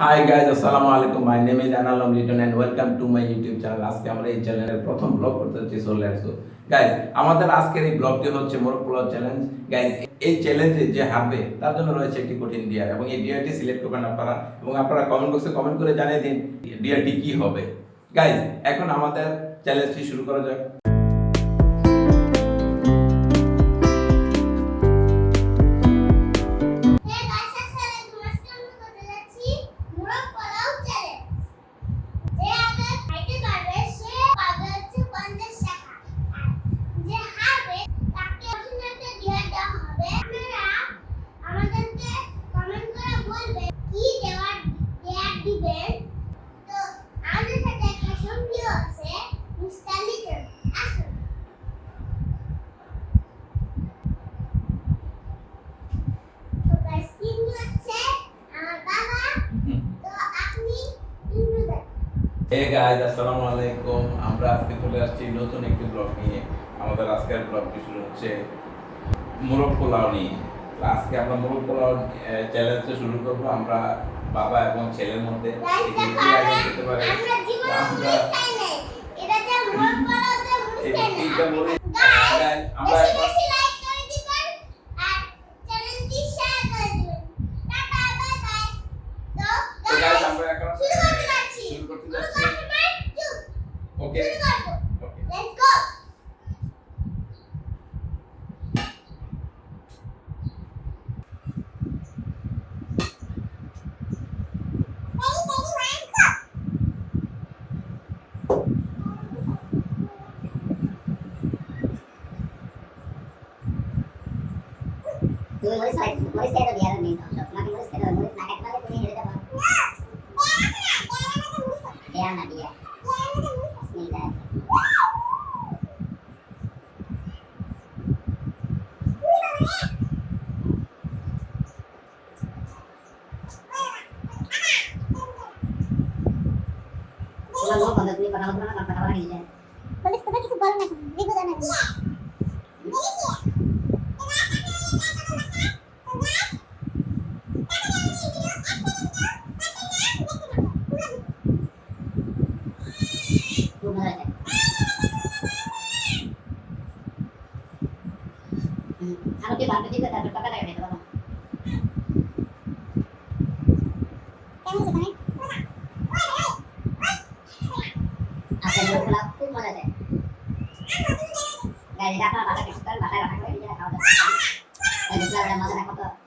High guys আসসালামু আলাইকুম my name is Analam Liton and welcome to my YouTube channel আজকে আমরা এই চ্যানেলের প্রথম ব্লগ করতে যাচ্ছি চলে আসো গাইজ আমাদের আজকের এই ব্লগটি হচ্ছে মোর পোলাও চ্যালেঞ্জ গাইজ এই চ্যালেঞ্জে যে হারবে, তার জন্য রয়েছে একটি কঠিন ডিয়ার এবং এই ডিয়ারটি সিলেক্ট করবেন আপনারা। এবং আপনারা কমেন্ট বক্সে কমেন্ট করে জানিয়ে দিন ডিয়ারটি কি হবে। গাইজ এখন আমাদের চ্যালেঞ্জটি শুরু করা যাক। হে গাইজ আসসালামু আলাইকুম। আমরা আজকে চলে আসছি নতুন একটি ব্লগ নিয়ে। আমাদের আজকের ব্লগটি শুরু হচ্ছে মোরগ পোলাও নিয়ে। আজকে আমরা মোরগ পোলাও চ্যালেঞ্জটা শুরু করব। আমরা বাবা এবং ছেলের মধ্যে গাইস এই দেখো কে আগে আমরা যেতে পারে? আমরা আমরা मुलीस व्हायचं मुलीस काय बिहार नाही स्वप्नात मुलीस काय मुलीस नाटक मध्ये कोणी हे का बा या ना बिया এই বুঝলা ওটা মজা দেখো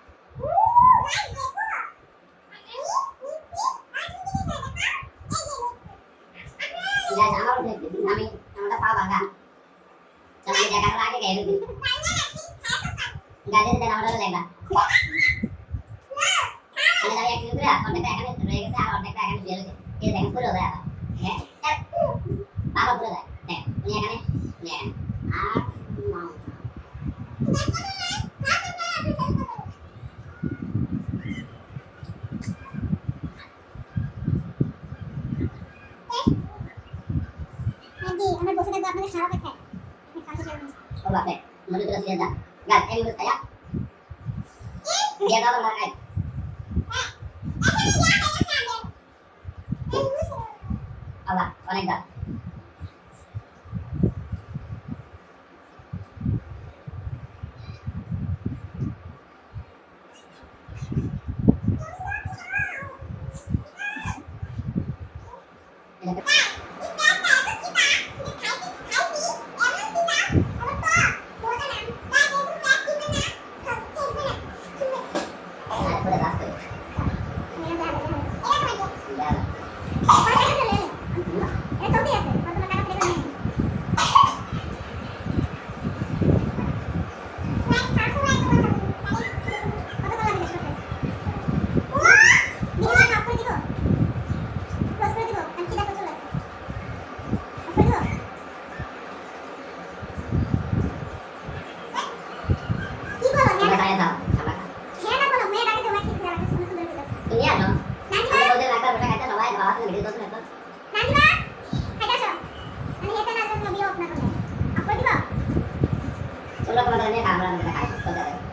我们那边啊，我们那边啊，都得。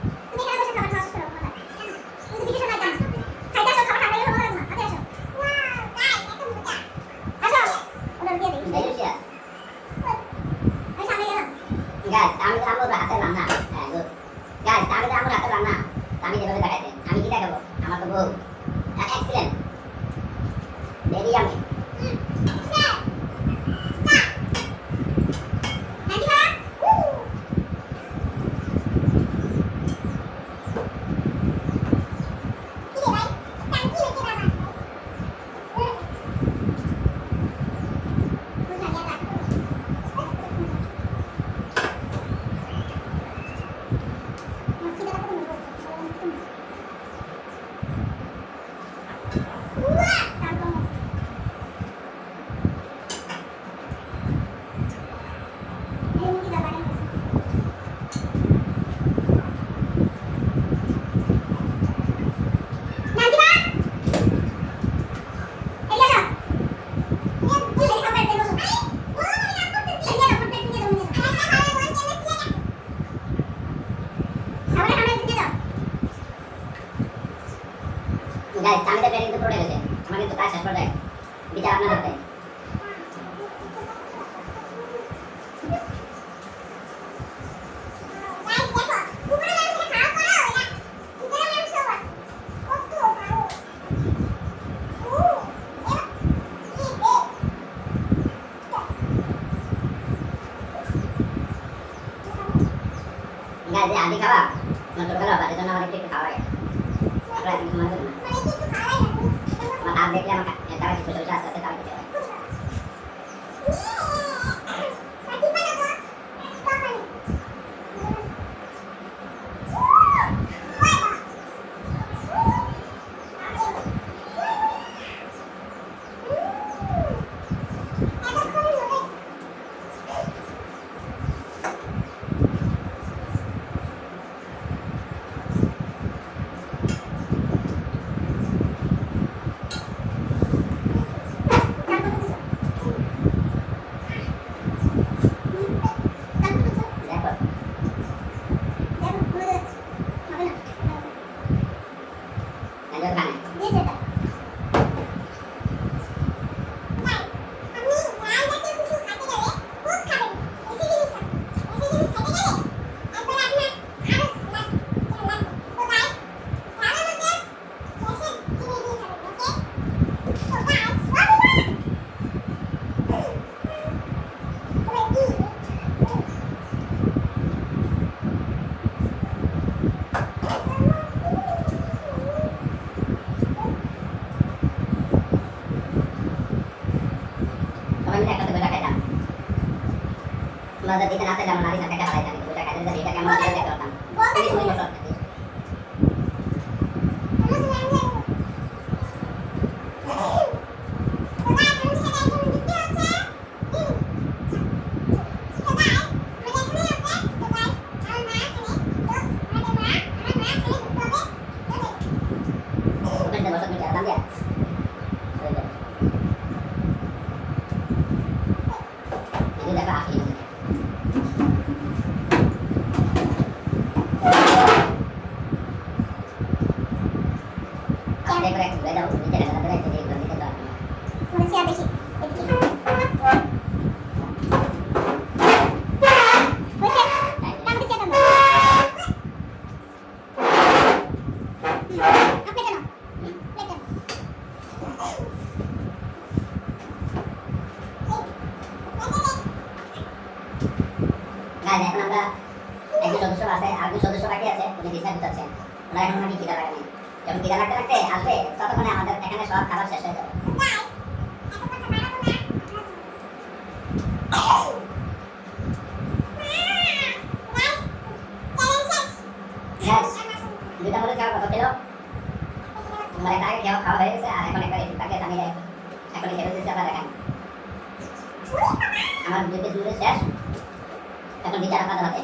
বিচার আপনার হাতে গাইস এই আদি খাওয়া আমার ছোটবেলা বাড়ির জন্য আমার একটু একটু খাওয়া লাগে আপনারা একটু সময় দেবেন না আমার হাত দেখলে আমার তারা কিছু বসে আস্তে আস্তে তারা খেতে হবে দেখো এনজয় খানে সবাই মিলে একসাথে বসে খাইতাম তোমরা দিতে না চাইলে একজন সদস্য আছে, আর একজন সদস্য বাকি আছে, উনি বিছানা গুছাচ্ছেন ওরা এখন নাকি খিদা লাগে যখন খিদা লাগতে লাগতে আসবে? ততক্ষণে আমাদের এখানে সব খাবার শেষ হয়ে যাবে। দুটা মধ্যে খাওয়ার কথা ছিল তোমার একটা আগে খাওয়া খাওয়া আর এখন একটা আমার পিস শেষ। এখন বিচার আপনাদের হাতে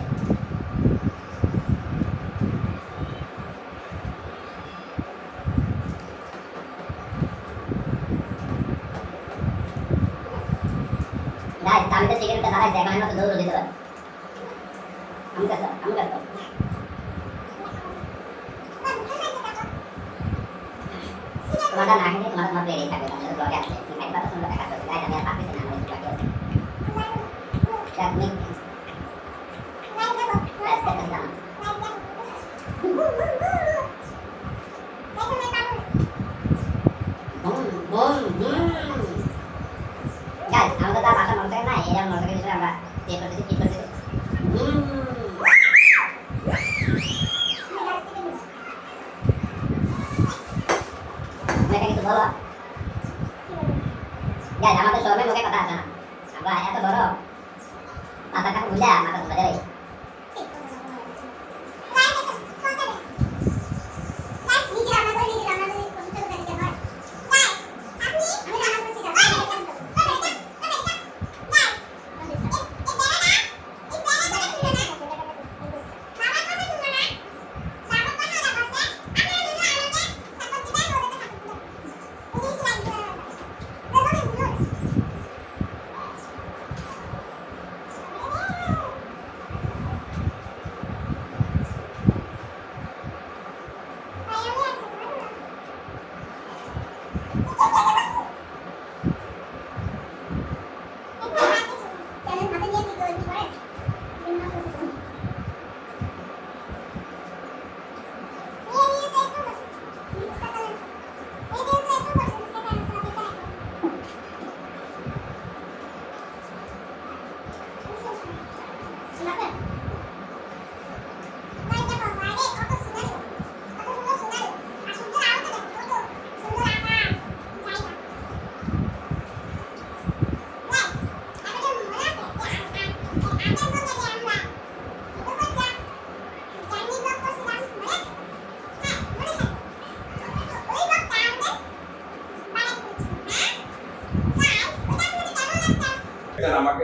গাইস আমি তো সিগারেটটা দাঁড়াইছি এখন আমি তো দৌড় দিতে পারি আমি কাছে আমি কাছে তোমারটা না খেলে তোমার তোমার পেরেই থাকবে তোমার ব্লগে আসবে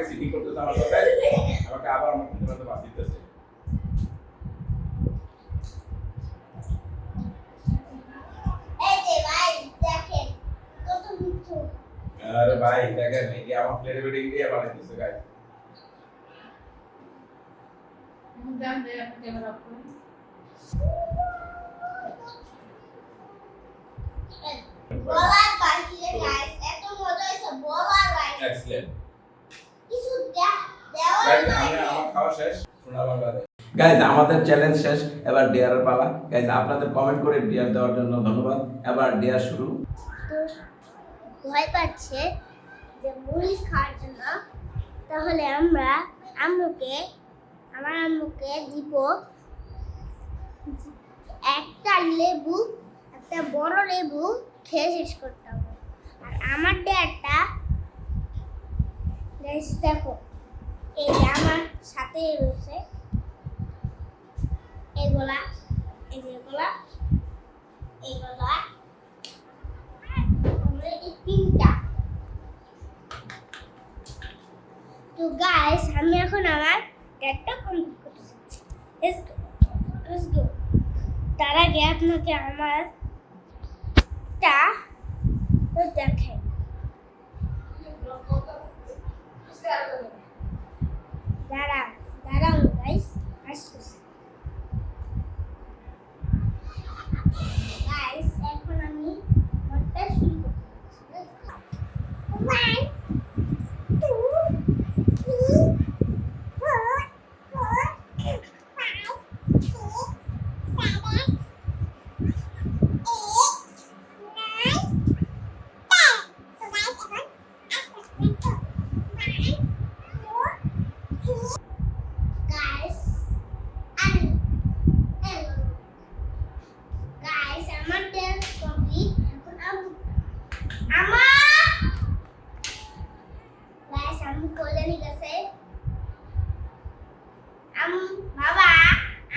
সিটিং করতেছে আমার কথায় আমাকে আবার আমার করতে বাদ দিতেছে আরে ভাই দেখেন এই যে আমার প্লেটে বেটে গিয়ে বানাইতেছে গাইস জান দে আপনি ক্যামেরা অফ করুন বলার বাকিরে গাইস এত মজা হয়েছে বলার বাইরে এক্সিলেন্ট কিছু দেয়া দেওয়ার গাইস আমি বাইরে আমার খাওয়া শেষ শোনা বাংলাদেশ গাইজ আমাদের চ্যালেঞ্জ শেষ এবার ডিয়ারের পালা। গাইজ আপনাদের কমেন্ট করে ডিয়ার দেওয়ার জন্য ধন্যবাদ। এবার ডিয়ার শুরু। ভয় পাচ্ছে যে মরিচ খাওয়ার জন্য। তাহলে আমরা আম্মুকে আমার আম্মুকে দিব একটা লেবু একটা বড় লেবু খেয়ে শেষ করতে হবে। আর আমার ডেয়ারটা দেখো। এই আমার সাথে রয়েছে। এগুলা এই যে এগুলা এগুলা তিনটা। তো গাইস আমি এখন আমার ডেটটা কমপ্লিট করতেছি। তার আগে আপনাকে আমার টা তো দেখেন দাঁড়া দাঁড়াও গাইস আসতেছি গাইস এখন আমি ঘরটা শুরু করতেছি One, two, three, four, four, five, six, seven, eight, nine, ten. So guys, এখন আস্তে আস্তে তো one, two, three. Guys, আমি hello. Guys, আমার dance complete. এখন আমি আমার guys আমি কোলে নিয়ে গেছে আম বাবা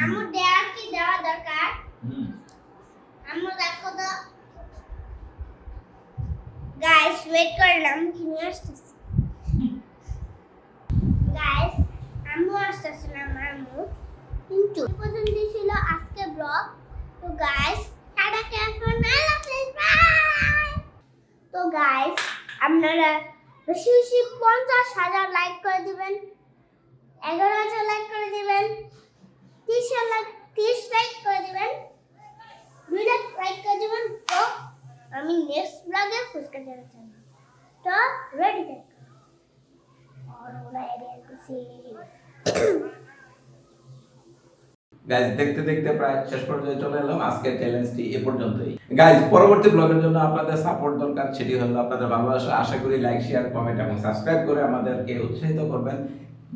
আমু দেওয়া কি দেওয়া দরকার আমু দেখো তো ওয়েট করলাম নিয়ে আসতেছি। গাইস আম্মু আসতেছিলাম আম্মু কিন্তু পর্যন্ত ছিল আজকে ব্লগ তো গাইস টাটা হাফেজ বাই তো গাইস আপনারা বেশি পঞ্চাশ হাজার লাইক করে দিবেন, এগারো হাজার লাইক করে দিবেন, তিরিশ হাজার তিরিশ লাইক করে দিবেন, দুই লাখ লাইক করে দিবেন। তো আমি নেক্সট ব্লগে ফুচকা দেওয়ার জন্য তো রেডি থাকো গাইজ দেখতে দেখতে প্রায় শেষ চলে এলাম। আজকের চ্যালেঞ্জটি এ পর্যন্তই। গাইজ পরবর্তী ব্লগের জন্য আপনাদের সাপোর্ট দরকার, সেটি হলো আপনাদের ভালোবাসা। আশা করি লাইক শেয়ার কমেন্ট এবং সাবস্ক্রাইব করে আমাদেরকে উৎসাহিত করবেন,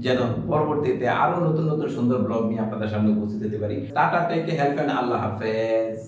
যেন পরবর্তীতে নতুন নতুন সুন্দর ব্লগ নিয়ে আপনাদের সামনে উপস্থিত হতে পারি। টাটা টেক হেল্প অ্যান্ড আল্লাহ হাফেজ।